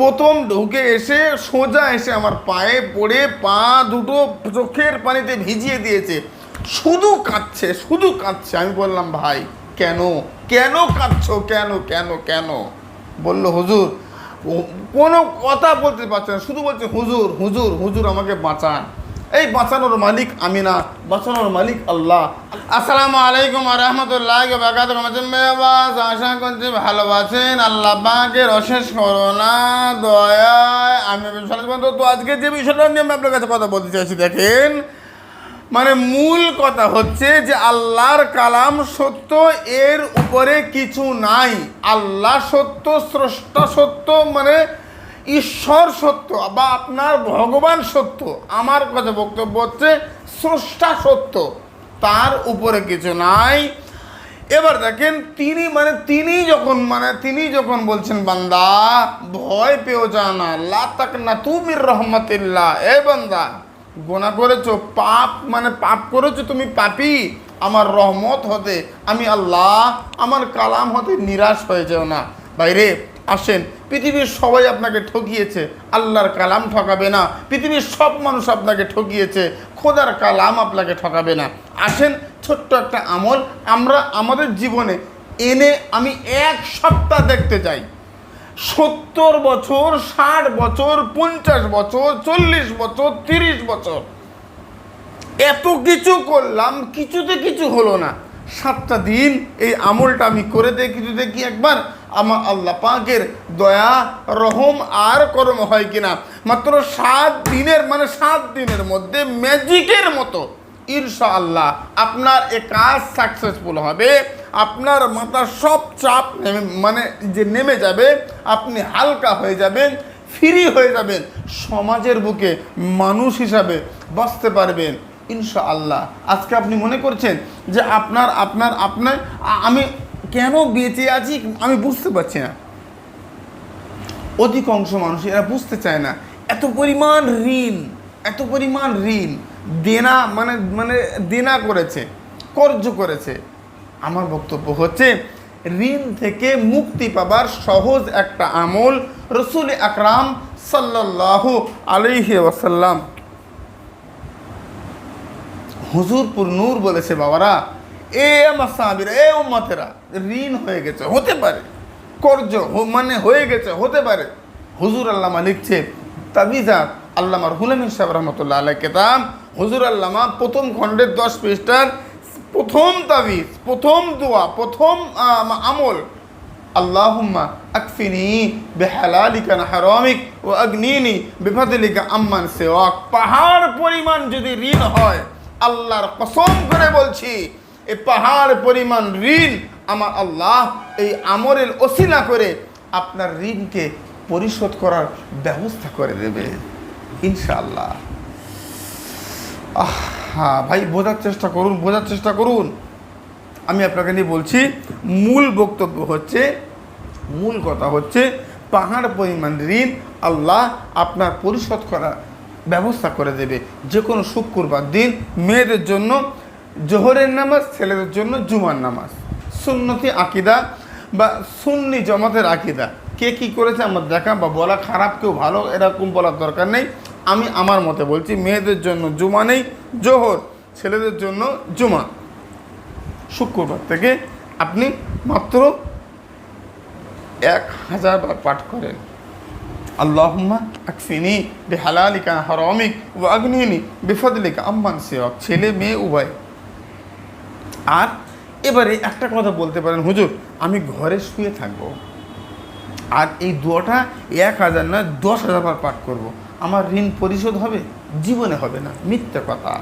প্রথম ঢুকে এসে সোজা এসে আমার পায়ে পড়ে পা দুটো চোখের পানিতে ভিজিয়ে দিয়েছে। শুধু কাঁদছে শুধু কাঁদছে। আমি বললাম, ভাই, কেন? কেন কাঁদছো? কেন কেন কেন? বলল, হুজুর কোনো কথা বলতে পারছে না। শুধু বলছে, হুজুর হুজুর হুজুর আমাকে বাঁচান। এই বাঁচানোর মালিক আমি না বাঁচানোর মালিক আল্লাহ। আসসালামু আলাইকুম রহমতুল্লাহ বাজ আশা করছি ভালো আছেন। আল্লাহ পাকের অশেষ করোনা দয়ায় আমি তো আজকে যে বিষয়টা নিয়ে আমি আপনার কাছে কথা বলতে চাইছি, দেখেন মানে মূল কথা হচ্ছে যে আল্লাহর কালাম সত্য, এর উপরে কিছু নাই। আল্লাহ সত্য, স্রষ্টা সত্য মানে ঈশ্বর সত্য বা আপনার ভগবান সত্য। আমার কথা বক্তব্য হচ্ছে স্রষ্টা সত্য, তার উপরে কিছু নাই। এবার দেখেন, তিনি মানে তিনি যখন মানে তিনি যখন বলছেন, বান্দা, ভয় পেও জানা লা তাক না তুমির রহমতিল্লাহ, এ বান্দা, গোনা করেছ, পাপ মানে পাপ করেছ তুমি পাপি, আমার রহমত হতে আমি আল্লাহ, আমার কালাম হতে নিরাশ হয়ে যাও না। বাইরে আসেন। পৃথিবীর সবাই আপনাকে ঠকিয়েছে, আল্লাহর কালাম ঠকাবে না। পৃথিবীর সব মানুষ আপনাকে ঠকিয়েছে, খোদার কালাম আপনাকে ঠকাবে না। আসেন, ছোট্ট একটা আমল, আমরা আমাদের জীবনে এনে আমি এক সপ্তাহ দেখতে চাই। সত্তর বছর, ষাট বছর, পঞ্চাশ বছর, চল্লিশ বছর, তিরিশ বছর। এত কিছু করলাম, কিছুতে কিছু হলো না। সাতটা দিন এই আমলটা আমি করে দেখি, যদি দেখি একবার আমার আল্লাহ পাকের দয়া, রহম আর কর্ম হয় কিনা? মাত্র সাত দিনের মানে সাত দিনের মধ্যে ম্যাজিকের মতো ইনশা আল্লাহ আপনার এ কাজ সাকসেসফুল হবে। আপনার মাথার সব চাপ নেমে মানে যে নেমে যাবে, আপনি হালকা হয়ে যাবেন ফ্রি হয়ে যাবেন। সমাজের বুকে মানুষ হিসাবে বাঁচতে পারবেন ইনশা আল্লাহ আজকে আপনি মনে করছেন যে আপনার আপনার আপনার আমি কেন বেঁচে আছি আমি বুঝতে পারছি না। অধিকাংশ মানুষ এরা বুঝতে চায় না, এত পরিমাণ ঋণ, এত পরিমাণ ঋণ, দেনা মানে মানে দেনা করেছে কর্য করেছে। আমার বক্তব্য হচ্ছে, ঋণ থেকে মুক্তি পাবার সহজ একটা আমল রসুল আকরাম সাল্লাহ আলহি ওয়াসাল্লাম। হুজুরপুর নূর বলেছে, বাবারা এ আমার সাহাবিরা এ উম্মতেরা ঋণ হয়ে গেছে হতে পারে। কর্জ মানে হয়ে গেছে হতে পারে। হুজুর আল্লামা লিখছে তাবিজা আল্লামার হুলাম সাহেব রহমতুল্লাহ আলাই কেতাব হুজুর আল্লামা প্রথম খণ্ডের দশ পৃষ্ঠার প্রথম তাবিজ প্রথম দোয়া প্রথম আম, আমল। আল্লাহুম্মা আকফিনি বেহালালিকা না হারামিক ও আগ্নিনি বিফাদিলিকা আম্মান সেওয়াক। পাহাড় পরিমাণ যদি ঋণ হয় আল্লাহর কসম করে বলছি এই পাহাড় পরিমাণ ঋণ আমার আল্লাহ এই আমরের ওসিলা করে আপনার ঋণকে পরিশোধ করার ব্যবস্থা করে দেবে। ইনশাআল্লাহ। আহ হ্যাঁ ভাই, বোঝার চেষ্টা করুন, বোঝার চেষ্টা করুন। আমি আপনাকে নিয়ে বলছি, মূল বক্তব্য হচ্ছে, মূল কথা হচ্ছে, পাহাড় পরিমাণ ঋণ আল্লাহ আপনার পরিশোধ করার ব্যবস্থা করে দেবে। যে কোনো শুক্রবার দিন মেয়েদের জন্য জোহরের নামাজ, ছেলেদের জন্য জুমার নামাজ। সুন্নতি আকিদা বা সুন্নি জমাতের আকিদা। কে কি করেছে আমার দেখা বা বলা খারাপ, কেউ ভালো, এরকম বলার দরকার নেই। আমি আমার মতে বলছি, মেয়েদের জন্য জুমা নেই, জোহর ছেলেদের জন্য জুমা। শুক্রবার থেকে আপনি মাত্র এক হাজার বার পাঠ করেন। আল্লাহুম্মা আকফিনি বেহালালিকা হরমিক ও আগ্নিনি বেফাদলিকা আম্মান সেওয়াক ছেলে, মেয়ে, উভয়। আর এবারে একটা কথা বলতে পারেন, হুজুর, আমি ঘরে শুয়ে থাকব আর এই দুয়াটা এক হাজার নয় দশ হাজার বার পাঠ করব। আমার ঋণ পরিশোধ হবে? জীবনে হবে না, মিথ্যে কথা।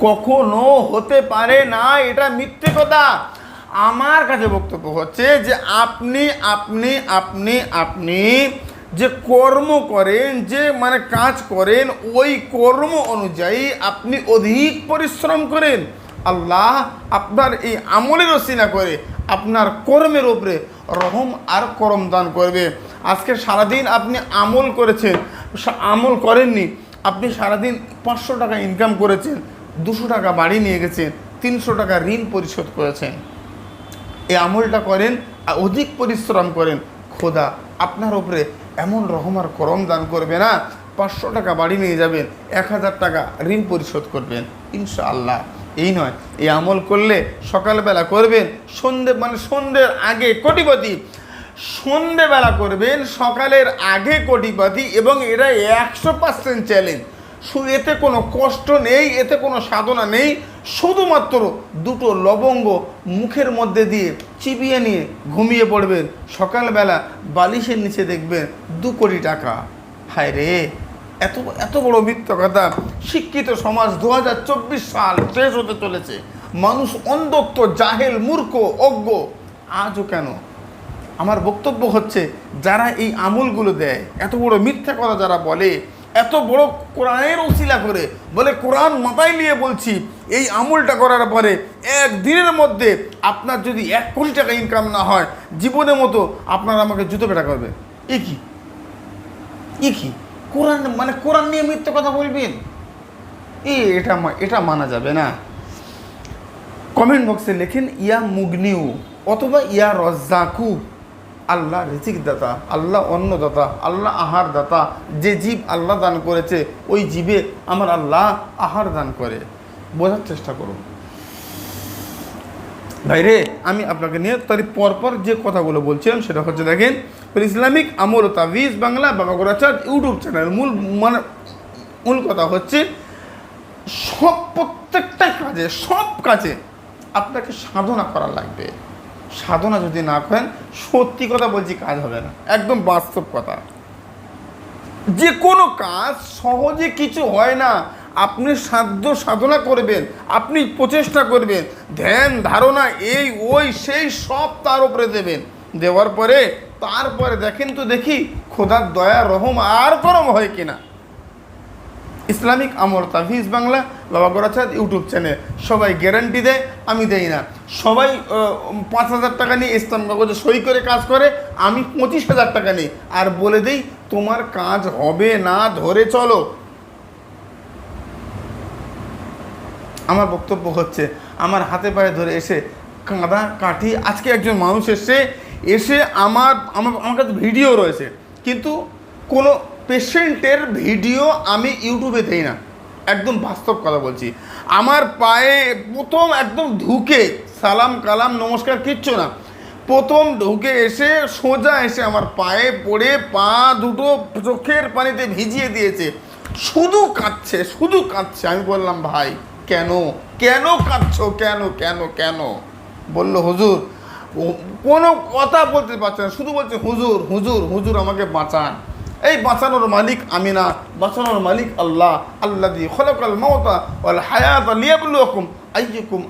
কখনো হতে পারে না, এটা মিথ্যে কথা। আমার কাছে বক্তব্য হচ্ছে যে আপনি আপনি আপনি আপনি যে কর্ম করেন, যে মানে কাজ করেন, ওই কর্ম অনুযায়ী আপনি অধিক পরিশ্রম করেন। আল্লাহ আপনার এই আমলের রসিনা করে আপনার কর্মের উপরে রহম আর করম দান করবে। আজকে সারাদিন আপনি আমল করেছেন আমল করেননি, আপনি সারাদিন পাঁচশো টাকা ইনকাম করেছেন, দুশো টাকা বাড়ি নিয়ে গেছেন, তিনশো টাকা ঋণ পরিশোধ করেছেন। এই আমলটা করেন, আর অধিক পরিশ্রম করেন, খোদা আপনার উপরে এমন রহম রকমার করম দান করবে না, পাঁচশো টাকা বাড়ি নিয়ে যাবেন, এক হাজার টাকা ঋণ পরিশোধ করবেন, ইনশাআল্লাহ। এই নয়, এই আমল করলে সকালবেলা করবেন, সন্ধে মানে সন্ধ্যের আগে কোটিপতি। সন্ধেবেলা করবেন, সকালের আগে কোটিপতি এবং এটা একশো পার্সেন্ট চ্যালেঞ্জ এতে কোনো কষ্ট নেই, এতে কোনো সাধনা নেই। শুধুমাত্র দুটো লবঙ্গ মুখের মধ্যে দিয়ে চিবিয়ে নিয়ে ঘুমিয়ে পড়বেন। সকালবেলা বালিশের নিচে দেখবেন দু কোটি টাকা। হায় রে! এত এত বড় মিথ্য কথা শিক্ষিত সমাজ দু হাজার চব্বিশ সাল শেষ হতে চলেছে। মানুষ অন্ধত্ব, জাহেল, মূর্খ, অজ্ঞ। আজও কেন? আমার বক্তব্য হচ্ছে, যারা এই আমলগুলো দেয়, এত বড় মিথ্যা কথা যারা বলে, এত বড় কোরআনের উসিলা করে, বলে কোরআন মাথায় নিয়ে বলছি, এই আমলটা করার পরে এক দিনের মধ্যে আপনার যদি এক কোটি টাকা ইনকাম না হয়, জীবনের মতো আপনার আমাকে জুতো পেটা করবে এ কি? এ কি? কোরআন মানে কোরআন নিয়ে মিথ্যে কথা বলবেন? এ, এটা এটা মানা যাবে না। কমেন্ট বক্সে লেখেন, ইয়া মুগনিউ অথবা ইয়া রজ্জাকু। আল্লাহ রিজিক দাতা আল্লাহ অন্নদাতা, আল্লাহ আহার দাতা যে জীব আল্লাহ দান করেছে, ওই জীবে আমার আল্লাহ আহার দান করে। বোঝার চেষ্টা করুন। ভাইরে, আমি আপনাকে নিয়ে তার পরপর যে কথাগুলো বলছিলাম, সেটা হচ্ছে দেখেন ইসলামিক আমল তাবিজ বাংলা বাবা গোরাচাঁদ ইউটিউব চ্যানেল মূল মানে মূল কথা হচ্ছে, সব প্রত্যেকটা কাজে, সব কাজে আপনাকে সাধনা করা লাগবে। সাধনা যদি না করেন, সত্যি কথা বলছি কাজ হবে না। একদম বাস্তব কথা। যে কোনো কাজ সহজে কিছু হয় না। আপনি সাধ্য সাধনা করবেন, আপনি প্রচেষ্টা করবেন, ধ্যান, ধারণা, এই, ওই, সেই, সব তার উপরে দেবেন। দেওয়ার পরে তারপরে দেখেন তো দেখি খোদার দয়া, রহম আর গরম হয় কিনা। ইসলামিক আমর তাভিজ বাংলা, বাবা গোরাচাঁদ ইউটিউব চ্যানেল। সবাই গ্যারান্টি দেয়, আমি দেই না। সবাই পাঁচ হাজার টাকা নিয়ে ইসলাম কাগজে সই করে কাজ করে, আমি পঁচিশ হাজার টাকা নিই। আর বলে দেই, তোমার কাজ হবে না, ধরে চলো। আমার বক্তব্য হচ্ছে, আমার হাতে পায়ে ধরে এসে কাঁদা কাঠি, আজকে একজন মানুষ এসে এসে আমার আমার আমার কাছে ভিডিও রয়েছে। কিন্তু কোনো পেশেন্টের ভিডিও আমি ইউটিউবে দেই না। একদম বাস্তব কথা বলছি। আমার পায়ে প্রথম একদম ঢুকে, সালাম, কালাম, নমস্কার, কিচ্ছু না। প্রথম ঢুকে এসে সোজা এসে আমার পায়ে পড়ে পা দুটো চোখের পানিতে ভিজিয়ে দিয়েছে। শুধু কাঁদছে শুধু কাঁদছে। আমি বললাম, ভাই, কেন? কেন কাঁদছো? কেন? কেন? কেন? বলল, হুজুর কোনো কথা বলতে পারছে না। শুধু বলছে, হুজুর হুজুর হুজুর, আমাকে বাঁচান। এই বাঁচানোর মালিক আমি না বাঁচানোর মালিক আল্লাহ। আল্লাহ দি খলকাল মমতা ওয়াল হায়াত লিয়াবলুকুম আইয়ুকুম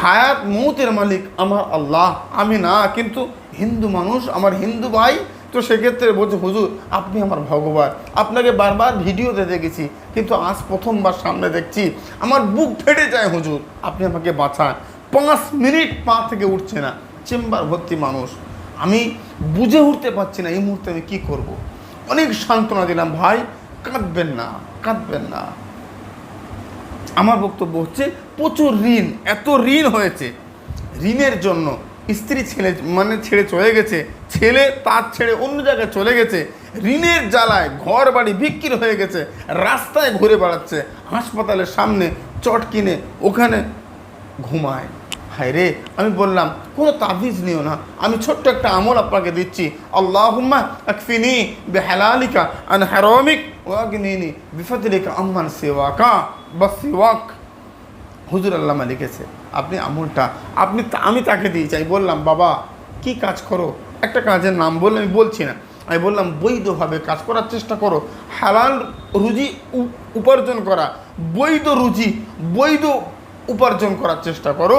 হায়াত মৌতের মালিক আমার আল্লাহ আমি না কিন্তু হিন্দু মানুষ, আমার হিন্দু ভাই, তো সেক্ষেত্রে বলছে, হুজুর, আপনি আমার ভগবান। আপনাকে বারবার ভিডিওতে দেখেছি, কিন্তু আজ প্রথমবার সামনে দেখছি। আমার বুক ফেটে যায়, হুজুর। আপনি আমাকে বাঁচান। পাঁচ মিনিট পা থেকে উঠছে না। চেম্বার ভর্তি মানুষ। আমি বুঝে উঠতে পারছি না এই মুহূর্তে আমি কী করব। অনেক সান্ত্বনা দিলাম, ভাই, কাঁদবেন না কাঁদবেন না। আমার বক্তব্য হচ্ছে, প্রচুর ঋণ, এত ঋণ হয়েছে। ঋণের জন্য স্ত্রী ছেলে মানে ছেড়ে চলে গেছে, ছেলে তার ছেড়ে অন্য জায়গায় চলে গেছে, ঋণের জ্বালায় ঘর বাড়ি বিক্রি হয়ে গেছে, রাস্তায় ঘুরে বেড়াচ্ছে, হাসপাতালের সামনে চট কিনে, ওখানে ঘুমায়। হায় রে আমি বললাম, কোনো তাবিজ নিও না, আমি ছোট্ট একটা আমল আপনাকে দিচ্ছি। আল্লাহুম্মা আকফিনি বিহালালিকা আন হারামিক ওয়াগনিনি বিফাদলিকা আম্মান সিওয়াকা। বা সিওয়াক। হুজুর আল্লামা লিখেছে, আপনি আমলটা, আপনি আমি তাকে দিয়ে চাই। বললাম, বাবা, কি কাজ করো? একটা কাজের নাম বললে আমি বলছি না। আমি বললাম, বৈধভাবে কাজ করার চেষ্টা করো। হালাল রুজি উপার্জন করা। বৈধ রুজি, বৈধ উপার্জন করার চেষ্টা করো।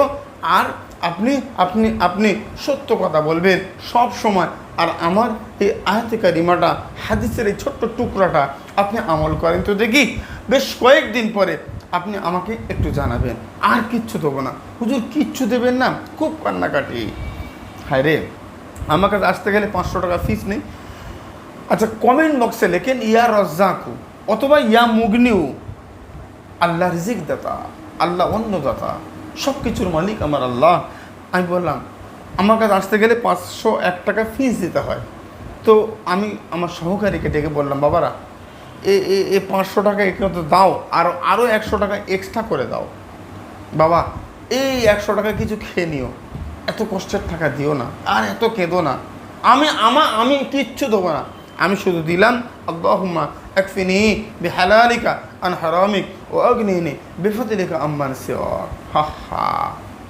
আর আপনি আপনি আপনি সত্য কথা বলবেন সব সময়। আর আমার এই আয়াতে কারিমাটা, হাদিসের এই ছোট্ট টুকরাটা আপনি আমল করেন তো দেখি, বেশ কয়েকদিন পরে আপনি আমাকে একটু জানাবেন। আর কিচ্ছু দেবো না। হুজুর কিচ্ছু দেবেন না, খুব কান্নাকাটি। হায় রে, আমার কাছে আসতে গেলে পাঁচশো টাকা ফিস নেই। আচ্ছা কমেন্ট বক্সে লেখেন, ইয়া রজ্জাকু অথবা ইয়া মুগনিউ আল্লাহ রিজিক দাতা। আল্লাহ অন্নদাতা সব কিছুর মালিক আমার আল্লাহ। আমি বললাম, আমার কাছে আসতে গেলে পাঁচশো এক টাকা ফিস দিতে হয়। তো আমি আমার সহকারীকে ডেকে বললাম, বাবারা, এ এ পাঁচশো টাকা এখানে তো দাও আরও আরও একশো টাকা এক্সট্রা করে দাও। বাবা, এই একশো টাকা কিছু খেয়ে নিও। এত কষ্টের টাকা দিও না, আর এত কেঁদো না। আমি, আমা, আমি কিচ্ছু দেবো না। আমি শুধু দিলাম, আল্লাহুম্মা একফিনি বিহালালিকা আন হারামিক ও অগ্নিনি বিফতিলিকা আম্মান সিওর হা হা।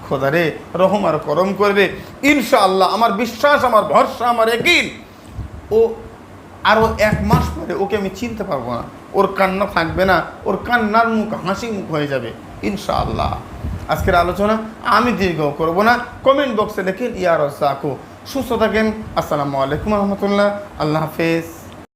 খোদা রে, রহম আর করম করবে। ইনশাআল্লাহ আমার বিশ্বাস, আমার ভরসা, আমার একিন ও আরও এক মাস পরে ওকে আমি চিনতে পারব না। ওর কান্না থাকবে না, ওর কান্নার মুখ, হাসি মুখ হয়ে যাবে, ইনশাআল্লাহ। আজকের আলোচনা আমি দীর্ঘ করব না। কমেন্ট বক্সে লিখেন ইয়ার সাকু সুস্থ থাকেন। আসসালামু আলাইকুম রহমতুল্লাহ। আল্লাহ হাফেজ।